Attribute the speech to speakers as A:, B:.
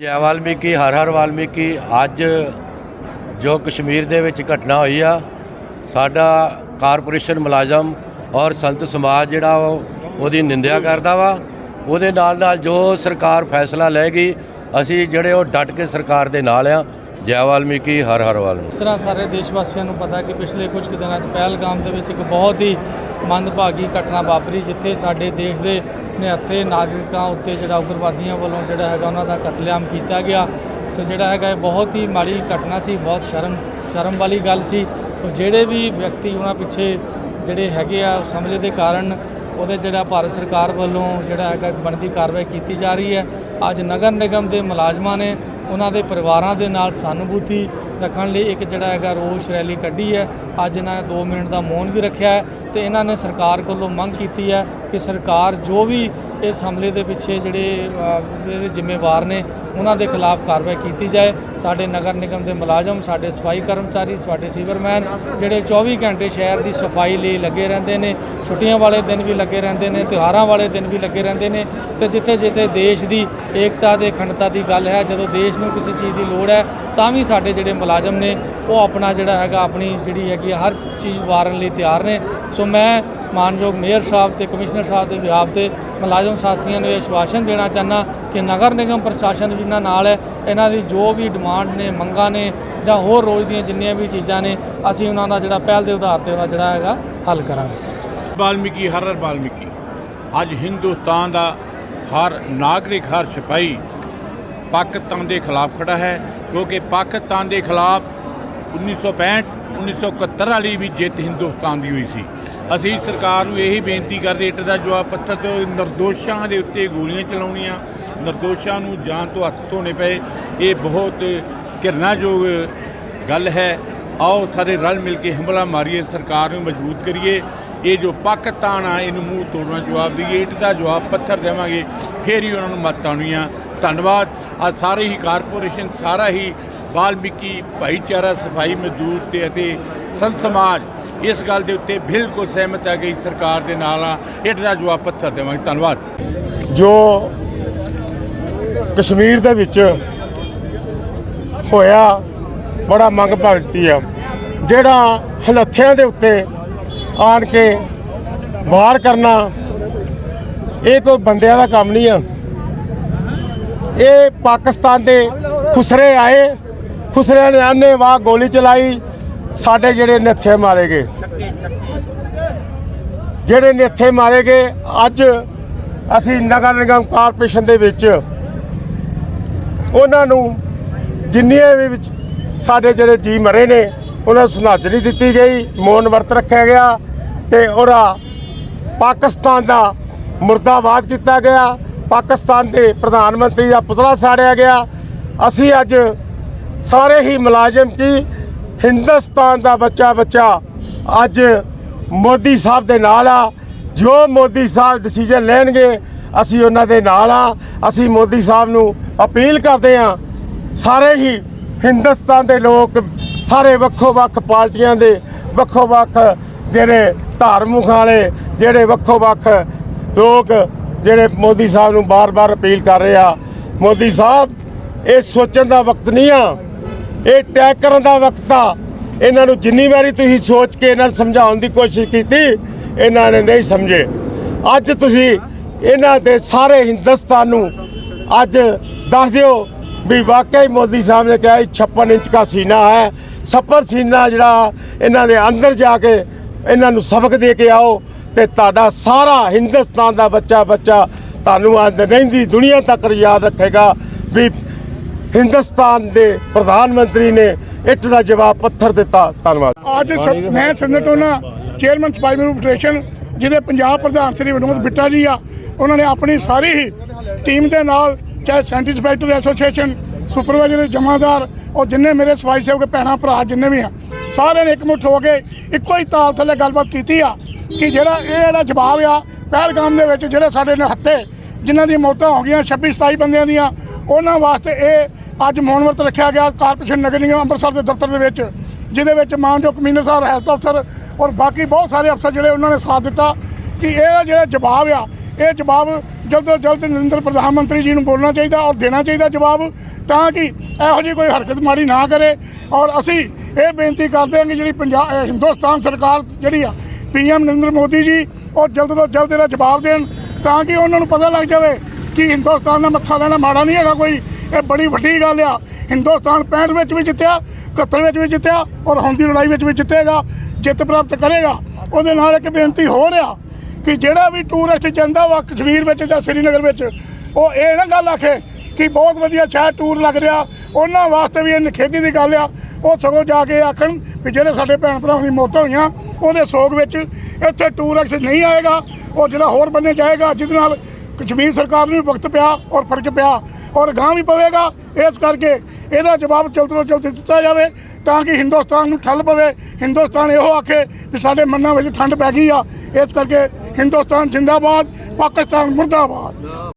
A: ਜੈ ਵਾਲਮੀਕੀ, ਹਰ ਹਰ ਵਾਲਮੀਕੀ, ਅੱਜ ਜੋ ਕਸ਼ਮੀਰ ਦੇ ਵਿੱਚ ਘਟਨਾ ਹੋਈ ਆ, ਸਾਡਾ ਕਾਰਪੋਰੇਸ਼ਨ ਮੁਲਾਜ਼ਮ ਔਰ ਸੰਤ ਸਮਾਜ ਜਿਹੜਾ ਉਹ, ਉਹਦੀ ਨਿੰਦਿਆ ਕਰਦਾ ਵਾ। ਉਹਦੇ ਨਾਲ ਨਾਲ ਜੋ ਸਰਕਾਰ ਫੈਸਲਾ ਲਏਗੀ, ਅਸੀਂ ਜਿਹੜੇ ਉਹ ਡਟ ਕੇ ਸਰਕਾਰ ਦੇ ਨਾਲ ਆ। ਜੈ ਵਾਲਮੀਕੀ, ਹਰ ਹਰ ਵਾਲਮੀਕੀ।
B: ਇਸ ਤਰ੍ਹਾਂ ਸਾਰੇ ਦੇਸ਼ ਵਾਸੀਆਂ ਨੂੰ ਪਤਾ ਕਿ ਪਿਛਲੇ ਕੁਝ ਕੁ ਦਿਨਾਂ 'ਚ ਪਹਿਲਗਾਮ ਦੇ ਵਿੱਚ ਇੱਕ ਬਹੁਤ ਹੀ ਮੰਦਭਾਗੀ ਘਟਨਾ ਵਾਪਰੀ ਜਿੱਥੇ ਸਾਡੇ ਦੇਸ਼ ਦੇ ਨਿਹੱਥੇ ਨਾਗਰਿਕਾਂ ਉੱਤੇ ਜਿਹੜਾ ਉਗਰਵਾਦੀਆਂ ਵੱਲੋਂ ਜਿਹੜਾ ਹੈਗਾ ਉਹਨਾਂ ਦਾ ਕਤਲੇਆਮ ਕੀਤਾ ਗਿਆ। ਸੋ ਜਿਹੜਾ ਹੈਗਾ ਇਹ ਬਹੁਤ ਹੀ ਮਾੜੀ ਘਟਨਾ ਸੀ, ਬਹੁਤ ਸ਼ਰਮ ਸ਼ਰਮ ਵਾਲੀ ਗੱਲ ਸੀ। ਜਿਹੜੇ ਵੀ ਵਿਅਕਤੀ ਉਹਨਾਂ ਪਿੱਛੇ ਜਿਹੜੇ ਹੈਗੇ ਆ ਉਸ ਹਮਲੇ ਦੇ ਕਾਰਨ ਉਹਦੇ ਜਿਹੜਾ ਭਾਰਤ ਸਰਕਾਰ ਵੱਲੋਂ ਜਿਹੜਾ ਹੈਗਾ ਬਣਦੀ ਕਾਰਵਾਈ ਕੀਤੀ ਜਾ ਰਹੀ ਹੈ। ਅੱਜ ਨਗਰ ਨਿਗਮ ਦੇ ਮੁਲਾਜ਼ਮਾਂ ਨੇ ਉਹਨਾਂ ਦੇ ਪਰਿਵਾਰਾਂ ਦੇ ਨਾਲ ਸਾਨੂਭੂਤੀ ਰੱਖਣ ਲਈ ਇੱਕ ਜਿਹੜਾ ਹੈਗਾ ਰੋਸ ਰੈਲੀ ਕੱਢੀ ਹੈ। ਅੱਜ ਇਹਨਾਂ ਨੇ 2 ਮਿੰਟ ਦਾ ਮੌਨ ਵੀ ਰੱਖਿਆ ਹੈ ਤੇ ਇਹਨਾਂ ਨੇ ਸਰਕਾਰ ਕੋਲੋਂ ਮੰਗ ਕੀਤੀ ਹੈ ਕਿ ਸਰਕਾਰ ਜੋ ਵੀ ਇਸ ਹਮਲੇ ਦੇ ਪਿੱਛੇ ਜਿਹੜੇ ਜਿਹੜੇ ਜ਼ਿੰਮੇਵਾਰ ਨੇ, ਉਹਨਾਂ ਦੇ ਖਿਲਾਫ ਕਾਰਵਾਈ ਕੀਤੀ ਜਾਏ। ਸਾਡੇ ਨਗਰ ਨਿਗਮ ਦੇ ਮੁਲਾਜ਼ਮ, ਸਾਡੇ ਸਫ਼ਾਈ ਕਰਮਚਾਰੀ, ਸਾਡੇ ਸੀਵਰਮੈਨ, ਜਿਹੜੇ 24 ਘੰਟੇ ਸ਼ਹਿਰ ਦੀ ਸਫ਼ਾਈ ਲਈ ਲੱਗੇ ਰਹਿੰਦੇ ਨੇ, ਛੁੱਟੀਆਂ ਵਾਲੇ ਦਿਨ ਵੀ ਲੱਗੇ ਰਹਿੰਦੇ ਨੇ, ਤਿਉਹਾਰਾਂ ਵਾਲੇ ਦਿਨ ਵੀ ਲੱਗੇ ਰਹਿੰਦੇ ਨੇ। ਤੇ ਜਿੱਥੇ ਜਿੱਥੇ ਦੇਸ਼ ਦੀ ਏਕਤਾ ਦੇ ਅਖੰਡਤਾ ਦੀ ਗੱਲ ਹੈ, ਜਦੋਂ ਦੇਸ਼ ਨੂੰ ਕਿਸੇ ਚੀਜ਼ ਦੀ ਲੋੜ ਹੈ, ਤਾਂ ਵੀ ਸਾਡੇ ਜਿਹੜੇ ਮੁਲਾਜ਼ਮ ਨੇ, ਉਹ ਆਪਣਾ ਜਿਹੜਾ ਹੈਗਾ, ਆਪਣੀ ਜਿਹੜੀ ਹੈਗੀ ਹੈ ਹਰ ਚੀਜ਼ ਵਾਰਨ ਲਈ ਤਿਆਰ ਨੇ। ਸੋ ਮੈਂ ਮਾਨਯੋਗ ਮੇਅਰ ਸਾਹਿਬ ਤੇ ਕਮਿਸ਼ਨਰ ਸਾਹਿਬ ਦੇ ਵਿਆਪ ਤੇ ਮੁਲਾਜ਼ਮ ਸਾਥੀਆਂ ਨੂੰ ਇਹ ਆਸ਼ਵਾਸਨ ਦੇਣਾ ਚਾਹਨਾ ਕਿ ਨਗਰ ਨਿਗਮ ਪ੍ਰਸ਼ਾਸਨ ਜਿਨ੍ਹਾਂ ਨਾਲ ਹੈ, ਇਹਨਾਂ ਦੀ ਜੋ ਵੀ ਡਿਮਾਂਡ ਨੇ, ਮੰਗਾਂ ਨੇ ਜਾਂ ਹੋਰ ਰੋਜ਼ ਦੀਆਂ ਜਿੰਨੀਆਂ ਵੀ ਚੀਜ਼ਾਂ ਨੇ, ਅਸੀਂ ਉਹਨਾਂ ਦਾ ਜਿਹੜਾ ਪਹਿਲ ਦੇ ਆਧਾਰ ਤੇ ਉਹਦਾ ਜਿਹੜਾ ਹੈਗਾ ਹੱਲ ਕਰਾਂਗੇ।
C: ਵਾਲਮੀਕੀ ਹਰ ਹਰ ਵਾਲਮੀਕੀ ਅੱਜ ਹਿੰਦੁਸਤਾਨ ਦਾ ਹਰ ਨਾਗਰਿਕ, ਹਰ ਸਿਪਾਹੀ ਪਾਕਿਸਤਾਨ ਦੇ ਖਿਲਾਫ ਖੜਾ ਹੈ, ਕਿਉਂਕਿ ਪਾਕਿਸਤਾਨ ਦੇ ਖਿਲਾਫ 1965 1971 ਵਾਲੀ ਵੀ ਜਿੱਤ ਹਿੰਦੁਸਤਾਨ ਦੀ ਹੋਈ ਸੀ। ਅਸੀਂ ਸਰਕਾਰ ਨੂੰ ਇਹੀ ਬੇਨਤੀ ਕਰਦੇ, ਇੱਟ ਦਾ ਜਵਾਬ ਪੱਥਰ ਤੋਂ ਨਿਰਦੋਸ਼ਾਂ ਦੇ ਉੱਤੇ ਗੋਲੀਆਂ ਚਲਾਉਣੀਆਂ, ਨਿਰਦੋਸ਼ਾਂ ਨੂੰ ਜਾਨ ਤੋਂ ਹੱਥ ਧੋਣੇ ਪਏ। ਇਹ ਬਹੁਤ ਘਿਰਨਾਯੋਗ ਗੱਲ ਹੈ। ਆਓ ਸਾਰੇ ਰਲ ਮਿਲ ਕੇ ਹਮਲਾ ਮਾਰੀਏ, ਸਰਕਾਰ ਨੂੰ ਮਜ਼ਬੂਤ ਕਰੀਏ। ਇਹ ਜੋ ਪਾਕਿਸਤਾਨ ਆ, ਇਹਨੂੰ ਮੂੰਹ ਤੋੜਨਾ ਜਵਾਬ ਦਈਏ, ਇੱਟ ਦਾ ਜਵਾਬ ਪੱਥਰ ਦੇਵਾਂਗੇ, ਫੇਰ ਹੀ ਉਹਨਾਂ ਨੂੰ ਮੱਤ ਆਉਣੀ ਆ ਧੰਨਵਾਦ। ਆ ਸਾਰੇ ਹੀ ਕਾਰਪੋਰੇਸ਼ਨ, ਸਾਰਾ ਹੀ ਵਾਲਮੀਕੀ ਭਾਈਚਾਰਾ, ਸਫ਼ਾਈ ਮਜ਼ਦੂਰ ਤੇ ਅਤੇ ਸੰਤ ਸਮਾਜ, ਇਸ ਗੱਲ ਦੇ ਉੱਤੇ ਬਿਲਕੁਲ ਸਹਿਮਤ ਹੈ ਕਿ ਸਰਕਾਰ ਦੇ ਨਾਲ ਆ, ਇੱਟ ਦਾ ਜਵਾਬ ਪੱਥਰ ਦੇਵਾਂਗੇ। ਧੰਨਵਾਦ।
D: ਜੋ ਕਸ਼ਮੀਰ ਦੇ ਵਿੱਚ ਹੋਇਆ ਬੜਾ ਮੰਗ ਭਗਤੀ ਆ। ਜਿਹੜਾ ਹਲੱਥਿਆਂ ਦੇ ਉੱਤੇ ਆਣ ਕੇ ਵਾਰ ਕਰਨਾ, ਇਹ ਕੋਈ ਬੰਦਿਆਂ ਦਾ ਕੰਮ ਨਹੀਂ ਆ। ਇਹ ਪਾਕਿਸਤਾਨ ਦੇ ਖੁਸਰੇ ਆਏ, ਖੁਸਰਿਆਂ ਨੇ ਆਨੇ ਵਾਹ ਗੋਲੀ ਚਲਾਈ, ਸਾਡੇ ਜਿਹੜੇ ਨੱਥੇ ਮਾਰੇ ਗਏ। ਜਿਹੜੇ ਨੱਥੇ ਮਾਰੇ ਗਏ, ਅੱਜ ਅਸੀਂ ਨਗਰ ਨਿਗਮ ਕਾਰਪੋਰੇਸ਼ਨ ਦੇ ਵਿੱਚ ਉਹਨਾਂ ਨੂੰ ਜਿੰਨੀਆਂ ਵੀ ਵਿੱਚ ਸਾਡੇ ਜਿਹੜੇ ਜੀ ਮਰੇ ਨੇ, ਉਹਨਾਂ ਨੂੰ ਸ਼ਰਧਾਂਜਲੀ ਦਿੱਤੀ ਗਈ, ਮੌਨ ਵਰਤ ਰੱਖਿਆ ਗਿਆ ਤੇ ਉਹਦਾ ਪਾਕਿਸਤਾਨ ਦਾ ਮੁਰਦਾਬਾਦ ਕੀਤਾ ਗਿਆ। ਪਾਕਿਸਤਾਨ ਦੇ ਪ੍ਰਧਾਨ ਮੰਤਰੀ ਦਾ ਪੁਤਲਾ ਸਾੜਿਆ ਗਿਆ। ਅਸੀਂ ਅੱਜ ਸਾਰੇ ਹੀ ਮੁਲਾਜ਼ਮ ਕੀ ਹਿੰਦੁਸਤਾਨ ਦਾ ਬੱਚਾ ਬੱਚਾ ਅੱਜ ਮੋਦੀ ਸਾਹਿਬ ਦੇ ਨਾਲ ਆ। ਜੋ ਮੋਦੀ ਸਾਹਿਬ ਡਿਸੀਜਨ ਲੈਣਗੇ, ਅਸੀਂ ਉਹਨਾਂ ਦੇ ਨਾਲ ਆ। ਅਸੀਂ ਮੋਦੀ ਸਾਹਿਬ ਨੂੰ ਅਪੀਲ ਕਰਦੇ ਆ ਸਾਰੇ ਹੀ ਹਿੰਦੁਸਤਾਨ ਦੇ ਲੋਕ ਸਾਰੇ ਵੱਖੋ ਵੱਖ ਪਾਰਟੀਆਂ ਦੇ, ਵੱਖੋ ਵੱਖ ਜਿਹੜੇ ਧਾਰਮਿਕ ਵਾਲੇ, ਜਿਹੜੇ ਵੱਖੋ ਵੱਖ ਲੋਕ, ਜਿਹੜੇ ਮੋਦੀ ਸਾਹਿਬ ਨੂੰ ਬਾਰ-ਬਾਰ ਅਪੀਲ ਕਰ ਰਹੇ ਆ। ਮੋਦੀ ਸਾਹਿਬ, ਇਹ ਸੋਚਣ ਦਾ ਵਕਤ ਨਹੀਂ ਆ। ਇਹ ਟੈਕ ਕਰਨ ਦਾ ਵਕਤ ਆ। ਇਹਨਾਂ ਨੂੰ ਜਿੰਨੀ ਵਾਰੀ ਤੁਸੀਂ ਸੋਚ ਕੇ ਇਹਨਾਂ ਨੂੰ ਸਮਝਾਉਣ ਦੀ ਕੋਸ਼ਿਸ਼ ਕੀਤੀ, ਇਹਨਾਂ ਨੇ ਨਹੀਂ ਸਮਝੇ। ਅੱਜ ਤੁਸੀਂ ਇਹਨਾਂ ਦੇ ਸਾਰੇ ਹਿੰਦੁਸਤਾਨ ਨੂੰ ਅੱਜ ਦੱਸ ਦਿਓ ਵੀ ਵਾਕਈ ਮੋਦੀ ਸਾਹਿਬ ਨੇ ਕਿਹਾ 56 ਇੰਚ ਦਾ ਸੀਨਾ ਹੈ। ਸੱਪਰ ਸੀਨਾ ਜਿਹੜਾ ਇਹਨਾਂ ਦੇ ਅੰਦਰ ਜਾ ਕੇ ਇਹਨਾਂ ਨੂੰ ਸਬਕ ਦੇ ਕੇ ਆਓ ਤੇ ਤੁਹਾਡਾ ਸਾਰਾ ਹਿੰਦੁਸਤਾਨ ਦਾ ਬੱਚਾ ਬੱਚਾ ਤੁਹਾਨੂੰ ਅੱਜ ਰਹਿੰਦੀ ਦੁਨੀਆ ਤੱਕ ਯਾਦ ਰੱਖੇਗਾ ਵੀ ਹਿੰਦੁਸਤਾਨ ਦੇ ਪ੍ਰਧਾਨ ਮੰਤਰੀ ਨੇ ਇੱਟ ਦਾ ਜਵਾਬ ਪੱਥਰ ਦਿੱਤਾ। ਧੰਨਵਾਦ।
E: ਅੱਜ ਸ- ਮੈਂ ਸੰਗਠਨ ਚੇਅਰਮੈਨ ਸਪਾਈ ਫੈਡਰੇਸ਼ਨ, ਜਿਹਦੇ ਪੰਜਾਬ ਪ੍ਰਧਾਨ ਸ੍ਰੀ ਵਿਨੋਦ ਬਿੱਟਾ ਜੀ ਆ, ਉਹਨਾਂ ਨੇ ਆਪਣੀ ਸਾਰੀ ਹੀ ਟੀਮ ਦੇ ਨਾਲ ਚਾਹੇ ਸੈਂਟਰ ਇੰਸਪੈਕਟਰ ਐਸੋਸੀਏਸ਼ਨ ਸੁਪਰਵਾਈਜ਼ਰ ਜਮਾਦਾਰ ਔਰ ਜਿੰਨੇ ਮੇਰੇ ਸਫ਼ਾਈ ਸੇਵਕ ਭੈਣਾਂ, ਭਰਾ ਜਿੰਨੇ ਵੀ ਆ, ਸਾਰਿਆਂ ਨੇ ਇਕਮੁੱਠ ਹੋ ਕੇ ਇੱਕੋ ਹੀ ਤਾਲ ਥੱਲੇ ਗੱਲਬਾਤ ਕੀਤੀ ਆ ਕਿ ਜਿਹੜਾ ਇਹ ਜਿਹੜਾ ਜਵਾਬ ਆ, ਪਹਿਲਗਾਮ ਦੇ ਵਿੱਚ ਜਿਹੜੇ ਸਾਡੇ ਨਿਹੱਥੇ, ਜਿਨ੍ਹਾਂ ਦੀਆਂ ਮੌਤਾਂ ਹੋ ਗਈਆਂ 26 27 ਬੰਦਿਆਂ ਦੀਆਂ, ਉਹਨਾਂ ਵਾਸਤੇ ਇਹ ਅੱਜ ਮੌਨਵਰਤ ਰੱਖਿਆ ਗਿਆ ਕਾਰਪੋਰੇਸ਼ਨ ਨਗਰ ਨਿਗਮ ਅੰਮ੍ਰਿਤਸਰ ਦੇ ਦਫ਼ਤਰ ਦੇ ਵਿੱਚ, ਜਿਹਦੇ ਵਿੱਚ ਮਾਨਯੋਗ ਕਮਿਸ਼ਨਰ ਸਾਹਿਬ ਹੈਲਥ ਅਫਸਰ ਔਰ ਬਾਕੀ ਬਹੁਤ ਸਾਰੇ ਅਫਸਰ ਜਿਹੜੇ ਉਹਨਾਂ ਨੇ ਸਾਥ ਦਿੱਤਾ ਕਿ ਇਹ ਜਿਹੜਾ ਜਵਾਬ ਆ, ਇਹ ਜਵਾਬ ਜਲਦ ਤੋਂ ਜਲਦ ਨਰਿੰਦਰ ਪ੍ਰਧਾਨ ਮੰਤਰੀ ਜੀ ਨੂੰ ਬੋਲਣਾ ਚਾਹੀਦਾ ਔਰ ਦੇਣਾ ਚਾਹੀਦਾ ਜਵਾਬ, ਤਾਂ ਕਿ ਇਹੋ ਜਿਹੀ ਕੋਈ ਹਰਕਤ ਮਾੜੀ ਨਾ ਕਰੇ। ਔਰ ਅਸੀਂ ਇਹ ਬੇਨਤੀ ਕਰਦੇ ਹਾਂ ਕਿ ਜਿਹੜੀ ਪੰਜਾਬ ਹਿੰਦੁਸਤਾਨ ਸਰਕਾਰ ਜਿਹੜੀ ਆ ਪੀਐਮ ਨਰਿੰਦਰ ਮੋਦੀ ਜੀ, ਉਹ ਜਲਦ ਤੋਂ ਜਲਦ ਇਹਦਾ ਜਵਾਬ ਦੇਣ, ਤਾਂ ਕਿ ਉਹਨਾਂ ਨੂੰ ਪਤਾ ਲੱਗ ਜਾਵੇ ਕਿ ਹਿੰਦੁਸਤਾਨ ਦਾ ਮੱਥਾ ਲੈਣਾ ਮਾੜਾ ਨਹੀਂ ਹੈਗਾ ਕੋਈ। ਇਹ ਬੜੀ ਵੱਡੀ ਗੱਲ ਆ। ਹਿੰਦੁਸਤਾਨ 65 ਵਿੱਚ ਵੀ ਜਿੱਤਿਆ 71 ਵਿੱਚ ਵੀ ਜਿੱਤਿਆ ਔਰ ਹੁਣ ਦੀ ਲੜਾਈ ਵਿੱਚ ਵੀ ਜਿੱਤੇਗਾ, ਜਿੱਤ ਪ੍ਰਾਪਤ ਕਰੇਗਾ। ਉਹਦੇ ਨਾਲ ਇੱਕ ਬੇਨਤੀ ਹੋ ਰਿਹਾ ਕਿ ਜਿਹੜਾ ਵੀ ਟੂਰਿਸਟ ਜਾਂਦਾ ਵਾ ਕਸ਼ਮੀਰ ਵਿੱਚ ਜਾਂ ਸ੍ਰੀਨਗਰ ਵਿੱਚ, ਉਹ ਇਹ ਨਾ ਗੱਲ ਆਖੇ ਕਿ ਬਹੁਤ ਵਧੀਆ ਸ਼ਹਿਰ ਟੂਰ ਲੱਗ ਰਿਹਾ, ਉਹਨਾਂ ਵਾਸਤੇ ਵੀ ਇਹ ਨਿਖੇਧੀ ਦੀ ਗੱਲ ਆ। ਉਹ ਸਗੋਂ ਜਾ ਕੇ ਆਖਣ ਵੀ ਜਿਹੜੇ ਸਾਡੇ ਭੈਣ ਭਰਾਵਾਂ ਦੀ ਮੌਤਾਂ ਹੋਈਆਂ, ਉਹਦੇ ਸੋਗ ਵਿੱਚ ਇੱਥੇ ਟੂਰਿਸਟ ਨਹੀਂ ਆਏਗਾ, ਉਹ ਜਿਹੜਾ ਹੋਰ ਬੰਨੇ ਜਾਏਗਾ, ਜਿਹਦੇ ਨਾਲ ਕਸ਼ਮੀਰ ਸਰਕਾਰ ਨੂੰ ਵੀ ਵਕਤ ਪਿਆ ਔਰ ਫ਼ਰਕ ਪਿਆ ਔਰ ਗਾਂ ਵੀ ਪਵੇਗਾ, ਇਸ ਕਰਕੇ ਇਹਦਾ ਜਵਾਬ ਜਲਦ ਤੋਂ ਜਲਦ ਦਿੱਤਾ ਜਾਵੇ ਤਾਂ ਕਿ ਹਿੰਦੁਸਤਾਨ ਨੂੰ ਠੱਲ ਪਵੇ। ਹਿੰਦੁਸਤਾਨ ਇਹੋ ਆਖੇ ਵੀ ਸਾਡੇ ਮਨਾਂ ਵਿੱਚ ਠੰਡ ਪੈ ਗਈ ਆ, ਇਸ ਕਰਕੇ ਹਿੰਦੁਸਤਾਨ ਜਿੰਦਾਬਾਦ ਪਾਕਿਸਤਾਨ ਮੁਰਦਾਬਾਦ।